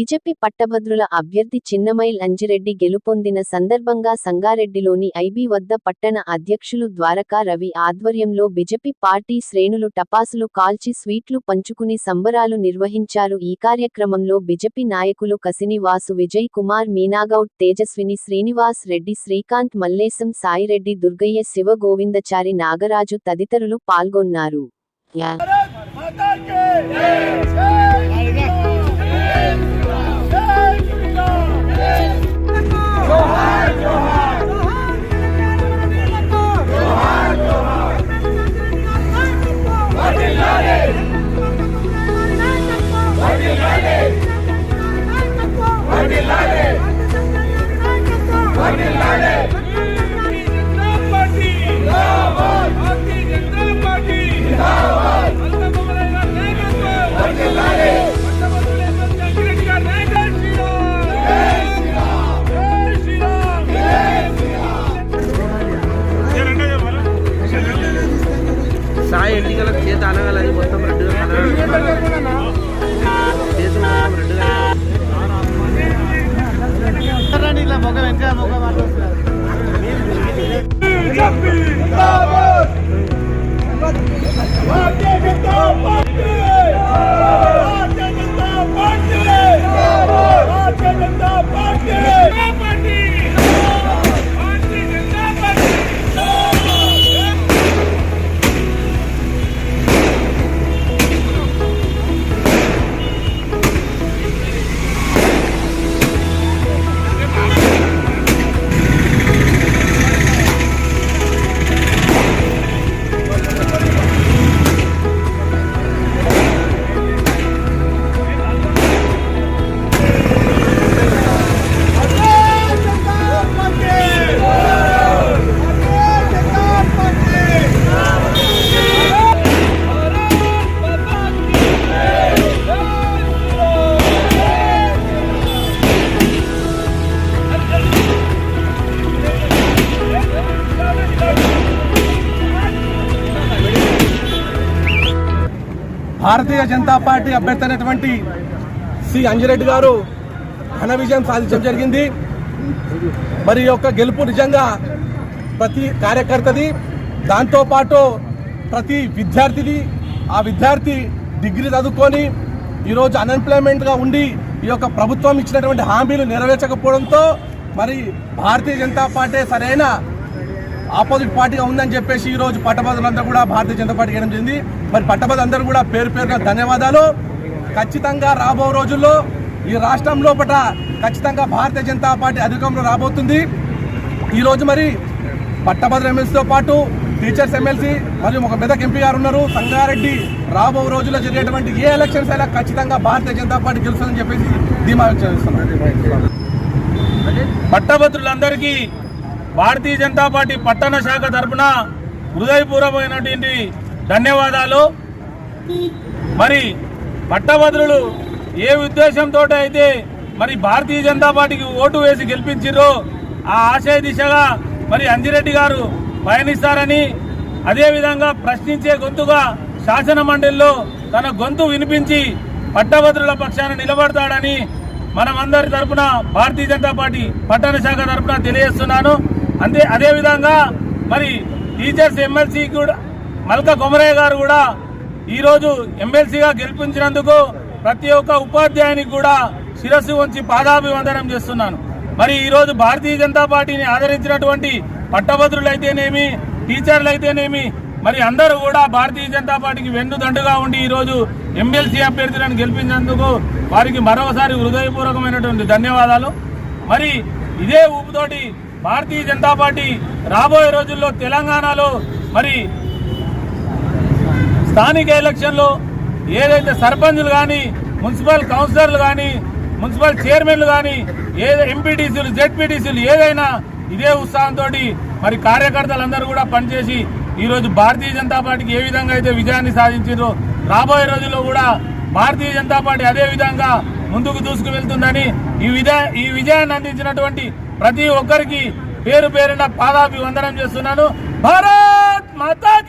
BJP పట్టభద్రుల అభ్యర్థి చిన్నమైల్ అంజిరెడ్డి గెలుపొందిన సందర్భంగా సంగారెడ్డిలోని ఐబీ వద్ద పట్టణ అధ్యక్షులు ద్వారకా రవి ఆధ్వర్యంలో బీజేపీ పార్టీ శ్రేణులు టపాసులు కాల్చి స్వీట్లు పంచుకుని సంబరాలు నిర్వహించారు. ఈ కార్యక్రమంలో బీజేపీ నాయకులు కసిని వాసు విజయ్ కుమార్ మీనాగౌడ్ తేజస్విని శ్రీనివాస్ రెడ్డి శ్రీకాంత్ మల్లేశం సాయిరెడ్డి దుర్గయ్య శివ గోవిందచారి నాగరాజు తదితరులు పాల్గొన్నారు. అయితే అనగాలి అది మొత్తం రెడ్గా కలర్ దేశం మొత్తం రెడ్గా ఇలా ముఖం భారతీయ జనతా పార్టీ అభ్యర్థి అయినటువంటి సి అంజిరెడ్డి గారు ఘన విజయం సాధించడం జరిగింది. మరి యొక్క గెలుపు నిజంగా ప్రతి కార్యకర్తది. దాంతోపాటు ప్రతి విద్యార్థిది ఆ విద్యార్థి డిగ్రీ చదువుకొని ఈరోజు అన్ఎంప్లాయ్మెంట్గా ఉండి ఈ యొక్క ప్రభుత్వం ఇచ్చినటువంటి హామీలు నెరవేర్చకపోవడంతో మరి భారతీయ జనతా పార్టీ సరైన ఆపోజిట్ పార్టీగా ఉందని చెప్పేసి ఈరోజు రోజు పట్టభద్రులందరూ కూడా భారతీయ జనతా పార్టీ చేయడం జరిగింది. మరి పట్టభద్రులందరూ కూడా పేరు పేరున ధన్యవాదాలు. ఖచ్చితంగా రాబో రోజుల్లో ఈ రాష్ట్రం లోపల ఖచ్చితంగా భారతీయ జనతా పార్టీ అధికారంలో రాబోతుంది. ఈరోజు మరి పట్టభద్ర ఎమ్మెల్సీతో పాటు టీచర్స్ ఎమ్మెల్సీ మరియు ఒక మెదక్ ఎంపీ గారు ఉన్నారు. సంగారెడ్డి రాబో రోజుల్లో జరిగేటువంటి ఏ ఎలక్షన్స్ అయినా ఖచ్చితంగా భారతీయ జనతా పార్టీ గెలుస్తుందని చెప్పేసి ధీమా వ్యక్తం చేస్తున్నారు. పట్టభద్రులందరికీ భారతీయ జనతా పార్టీ పట్టణ శాఖ తరఫున హృదయపూర్వకమైనటువంటి ధన్యవాదాలు. మరి పట్టభద్రులు ఏ ఉద్దేశంతో అయితే మరి భారతీయ జనతా పార్టీకి ఓటు వేసి గెలిపించారో ఆ ఆశయ దిశగా మరి అంజిరెడ్డి గారు పయనిస్తారని అదేవిధంగా ప్రశ్నించే గొంతుగా శాసన మండలిలో తన గొంతు వినిపించి పట్టభద్రుల పక్షాన నిలబడతాడని మనమందరి తరపున భారతీయ జనతా పార్టీ పట్టణ శాఖ తరఫున తెలియజేస్తున్నాను. అంతే అదేవిధంగా మరి టీచర్స్ ఎమ్మెల్సీ కూడా మల్క కొమరయ్య గారు కూడా ఈరోజు ఎమ్మెల్సీగా గెలిపించినందుకు ప్రతి ఒక్క ఉపాధ్యాయునికి కూడా శిరస్సు ఉంచి పాదాభివందనం చేస్తున్నాను. మరి ఈరోజు భారతీయ జనతా పార్టీని ఆదరించినటువంటి పట్టభద్రులైతేనేమి టీచర్లైతేనేమి టీచర్లు అయితేనేమి మరి అందరూ కూడా భారతీయ జనతా పార్టీకి వెన్నుదండుగా ఉండి ఈరోజు ఎమ్మెల్సీ అభ్యర్థులను గెలిపించినందుకు వారికి మరొకసారి హృదయపూర్వకమైనటువంటి ధన్యవాదాలు. మరి ఇదే ఊపుతోటి భారతీయ జనతా పార్టీ రాబోయే రోజుల్లో తెలంగాణలో మరి స్థానిక ఎలక్షన్లో ఏదైతే సర్పంచులు కానీ మున్సిపల్ కౌన్సిలర్లు కానీ మున్సిపల్ చైర్మన్లు కానీ ఏ ఎంపీటీసీలు జెడ్పీటీసీలు ఏదైనా ఇదే ఉత్సాహంతో మరి కార్యకర్తలందరూ కూడా పనిచేసి ఈరోజు భారతీయ జనతా పార్టీకి ఏ విధంగా అయితే విజయాన్ని సాధించారో రాబోయే రోజుల్లో కూడా భారతీయ జనతా పార్టీ అదే విధంగా ముందుకు దూసుకు వెళ్తుందని ఈ విజయా ఈ విజయాన్ని అందించినటువంటి ప్రతి ఒక్కరికి పేరు పేరున పాదాభివందనం చేస్తున్నాను. భారత్ మాతాకి